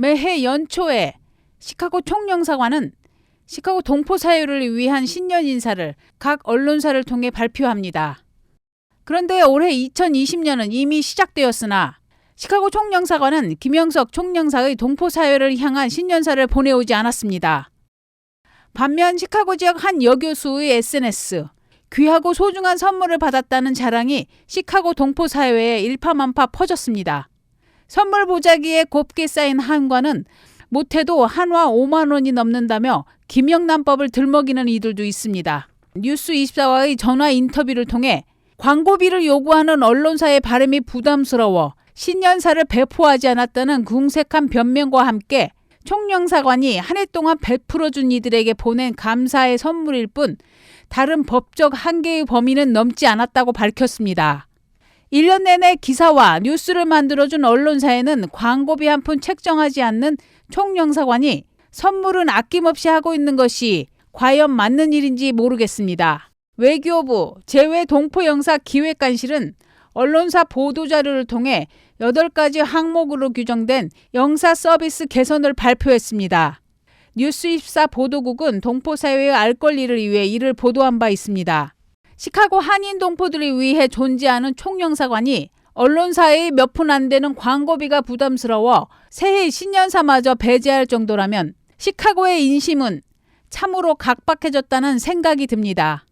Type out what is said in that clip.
매해 연초에 시카고 총영사관은 시카고 동포 사유를 위한 신년 인사를 각 언론사를 통해 발표합니다. 그런데 올해 2020년은 이미 시작되었으나 시카고 총영사관은 김영석 총영사의 동포 사회를 향한 신년사를 보내오지 않았습니다. 반면 시카고 지역 한 여교수의 SNS 귀하고 소중한 선물을 받았다는 자랑이 시카고 동포 사회에 일파만파 퍼졌습니다. 선물 보자기에 곱게 쌓인 한과는 못해도 한화 5만 원이 넘는다며 김영란법을 들먹이는 이들도 있습니다. 뉴스24와의 전화 인터뷰를 통해 광고비를 요구하는 언론사의 바람이 부담스러워 신년사를 배포하지 않았다는 궁색한 변명과 함께 총영사관이 한 해 동안 베풀어준 이들에게 보낸 감사의 선물일 뿐 다른 법적 한계의 범위는 넘지 않았다고 밝혔습니다. 1년 내내 기사와 뉴스를 만들어준 언론사에는 광고비 한 푼 책정하지 않는 총영사관이 선물은 아낌없이 하고 있는 것이 과연 맞는 일인지 모르겠습니다. 외교부 재외동포영사 기획관실은 언론사 보도자료를 통해 8가지 항목으로 규정된 영사 서비스 개선을 발표했습니다. 뉴스24 보도국은 동포사회의 알 권리를 위해 이를 보도한 바 있습니다. 시카고 한인 동포들을 위해 존재하는 총영사관이 언론사의 몇 푼 안 되는 광고비가 부담스러워 새해 신년사마저 배제할 정도라면 시카고의 인심은 참으로 각박해졌다는 생각이 듭니다.